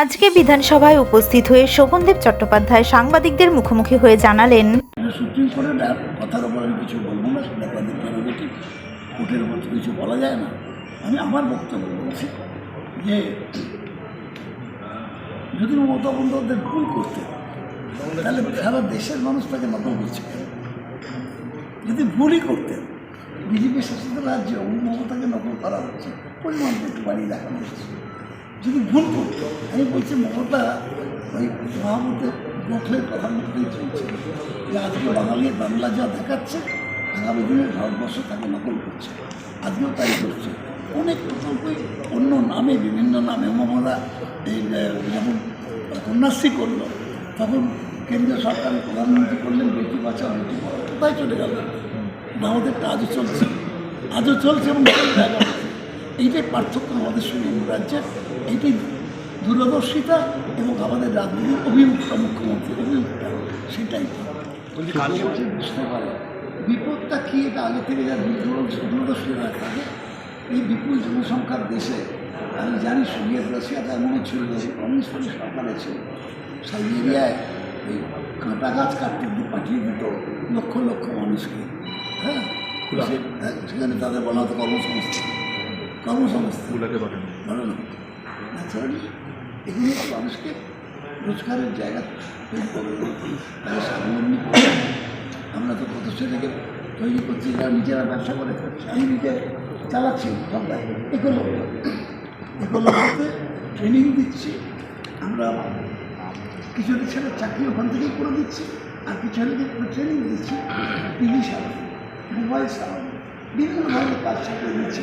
আজকে বিধানসভায় উপস্থিত হয়ে শোভনদেব চট্টোপাধ্যায় সাংবাদিকদের মুখোমুখি হয়ে জানালেন কিন্তু সুপ্রিম কোর্টের কথার উপর আমি কিছু বলব না, সেটা কোর্টের উপর কিছু বলা যায় না। আমি আমার বক্তব্য বলছি যে, যদি মমতা ভুল করতে তাহলে সারা দেশের মানুষ তাকে নকল করছে যদি ভুলই করতেন, বিজেপি শাসিত রাজ্যে মমতাকে নকল করা হচ্ছে পরিমাণটা একটু বাড়িয়ে দেখানো হচ্ছে। যদি ভুল করতো আমি বলছি, মমতা, ওই মহামতের গোখলের মধ্যেই চলছে। যে আজকে বাঙালির বাংলা যা দেখাচ্ছে, আগামী দিনে ভারতবর্ষ তাকে নকল করছে। আজকেও তাই করছে। অনেক প্রকল্পই অন্য নামে, বিভিন্ন নামে মমতা এই যেমন কন্যাশ্রী করল, তখন কেন্দ্রীয় সরকার প্রধানমন্ত্রী করলেন, বেটি বাঁচাও বেটি পড়াও কোথায় চলে গেল। না আমাদেরটা আজও চলছে। আজও চলছে এবং। এইটাই পার্থক্য আমাদের সঙ্গে রাজ্যের এইটাই দূরদর্শিতা এবং আমাদের রাজনীতির অভিমুখটা মুখ্যমন্ত্রী অভিমুখটা সেটাই বুঝতে পারে। বিপদটা কী এটা আগে থেকে যা দূর- দূরদর্শিতা থাকে এই বিপুল জনসংখ্যার দেশে আমি জানি সোভিয়েত রাশিয়াতে এমনও ছিল যে কমিউনিস্ট সরকারে ছিল। সেই এরিয়ায় ওই কাঁটা গাছ কাটতে পাঠিয়ে দিত লক্ষ লক্ষ মানুষকে। হ্যাঁ? হ্যাঁ, সেখানে তাদের বলা হতো কর্মসংস্থান। কর্মসংস্থান। ভালো না ন্যাচারালি এগুলো তো মানুষকে রোজগারের জায়গা তৈরি করে দেবে। স্বাবলম্বী আমরা তো কত ছেলেকে তৈরি করছি যারা নিজেরা ব্যবসা করে আমি নিজে চালাচ্ছি সন্ধ্যায় এগুলো এগুলোতে ট্রেনিং দিচ্ছি। আমরা কিছু ছেলে চাকরি ওখান থেকেই করে দিচ্ছি আর কিছু ছেলেকে ট্রেনিং দিচ্ছি। টিভি সারানো মোবাইল সারানো বিভিন্ন ধরনের কাজ শিখিয়ে দিচ্ছি।